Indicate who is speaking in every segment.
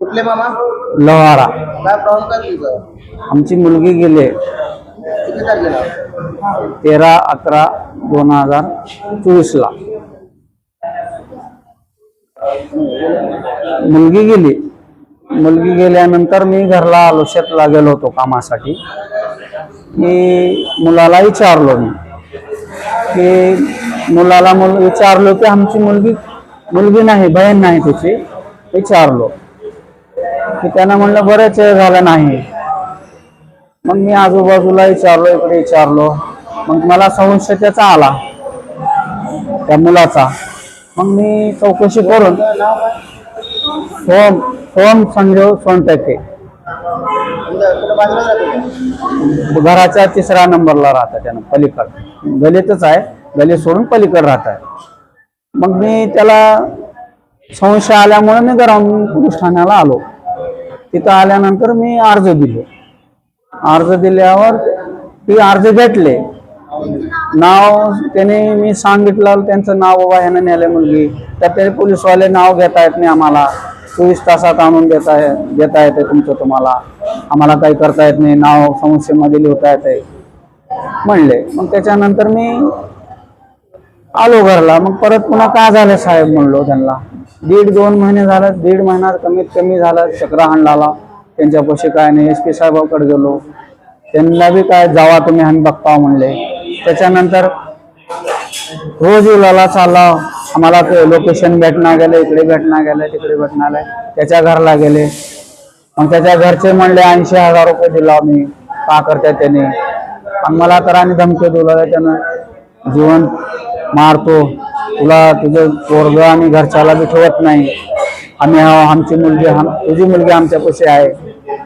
Speaker 1: कुठले मामा?
Speaker 2: लोहारा.
Speaker 1: काय प्रॉब्लेम काय तुझं?
Speaker 2: आमची मुलगी गेले.
Speaker 1: किती तारखेला?
Speaker 2: तेरा अकरा दोन हजार चोवीसला. मुलगी गेली. मुलगी गेल्यानंतर मी घरला आलो शेतला गेलो होतो कामासाठी. की मुलाला विचारलो मी. की मुलाला मुल विचारलो की आमची मुलगी मुलगी नाही बहीण नाही त्याची विचारलो. की त्यांना म्हणलं बरेच वेळ झालं नाही. मग मी आजूबाजूला विचारलो इकडे विचारलो. मग मला संशय त्याचा आला त्या मुलाचा. मग मी चौकशी करून सोम सोम संजीव सोनटके घराच्या तिसऱ्या नंबरला राहतात त्यानं पलीकड. गलीतच आहे गली सोडून पलीकड राहत. आहे मग मी त्याला संशय आल्यामुळे मी गरम पोलीस ठाण्याला आलो. तिथं आल्यानंतर मी अर्ज दिले. अर्ज दिल्यावर ती अर्ज भेटले. नाव त्याने मी सांगितलं त्यांचं नाव बाबा ह्यानं नेलं मुलगी. तर ते पोलीसवाले नाव घेता येत नाही आम्हाला. चोवीस तासात आणून देता देता येते तुमचं तुम्हाला. आम्हाला काही करता येत नाही. नाव समस्येमध्ये लिहिता येते. म्हणले. मग त्याच्यानंतर मी आलो घरला. मग परत पुन्हा काय झालं साहेब म्हणलो त्यांना. दीड दोन महिने झालं दीड महिना कमीत कमी झाला चक्र हाणला त्यांच्यापाशी काय नाही एस पी साहेबाकडे गेलो. त्यांना बी काय जावा तुम्ही आम्ही बघता म्हणले. त्याच्यानंतर रोज उलाला चालला. आम्हाला ते लोकेशन भेटणार गेलं इकडे भेटणार गेलं तिकडे भेटणार आहे त्याच्या घरला गेले. मग त्याच्या घरचे म्हणले ऐंशी हजार रुपये दिला मी का करते त्याने? आणि मला तर आणि धमकी दिला त्यानं. जीवन मारतो. तुला तुझं पोरग आणि घरच्याला बी ठेवत नाही. आम्ही आहो, आमची मुलगी तुझी मुलगी आमच्या पैसे आहे.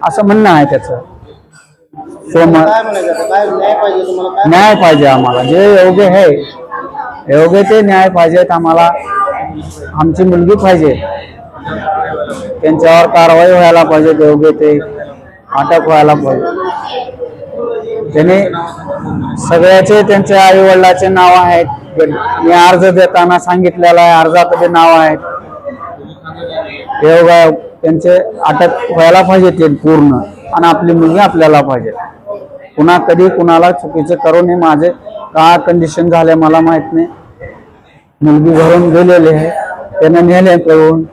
Speaker 2: असं म्हणणं आहे त्याचं.
Speaker 1: काय न्याय पाहिजे
Speaker 2: आम्हाला. जे योग्य आहे योग्य ते न्याय पाहिजेत आम्हाला. आमची मुलगी पाहिजे. त्यांच्यावर कारवाई व्हायला पाहिजे योग्य ते अटक व्हायला पाहिजे. त्याने सगळ्याचे त्यांच्या आई वडिलाचे नाव आहेत. मी अर्ज देताना सांगितलेलं आहे अर्जात नाव आहे. देवगाव त्यांचे अटक व्हायला पाहिजे ते पूर्ण. आणि आपली मुलगी आपल्याला पाहिजे. पुन्हा कधी कुणाला चुकीचं करू नये माझे का कंडिशन झाले मला माहीत नाही. मुलगी घरून गेलेली आहे त्यानं नेले करून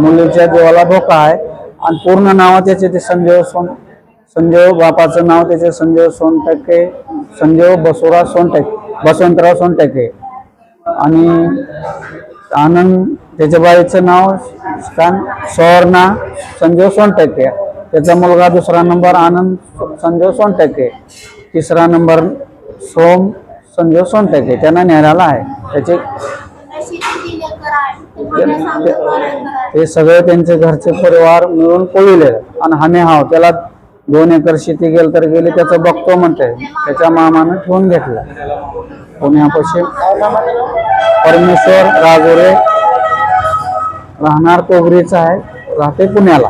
Speaker 2: मुलीच्या जीवाला धोका आहे. आणि पूर्ण नाव त्याचे ते संजय असून संजय बापाचं नाव त्याचे संजय सोनटके संजय बसवराज सोनटक बसवंतराव सोनटके. आणि आनंद त्याच्या बाईचं नाव स्थान सुवर्णा संजय सोनटके. त्याचा मुलगा दुसरा नंबर आनंद संजय सोनटके. तिसरा नंबर सोम संजय सोनटके. त्यांना न्यायाला आहे. त्याचे ते सगळे त्यांचे घरचे परिवार मिळून पळले. आणि आम्ही हाव त्याला दोन एकर शेती गेल तर गेली त्याचं बघतो म्हणते त्याच्या मामानं ठेवून घेतला. पुण्यापाशी परमेश्वर राजोरे राहणार कोगरीचा आहे. राहते पुण्याला.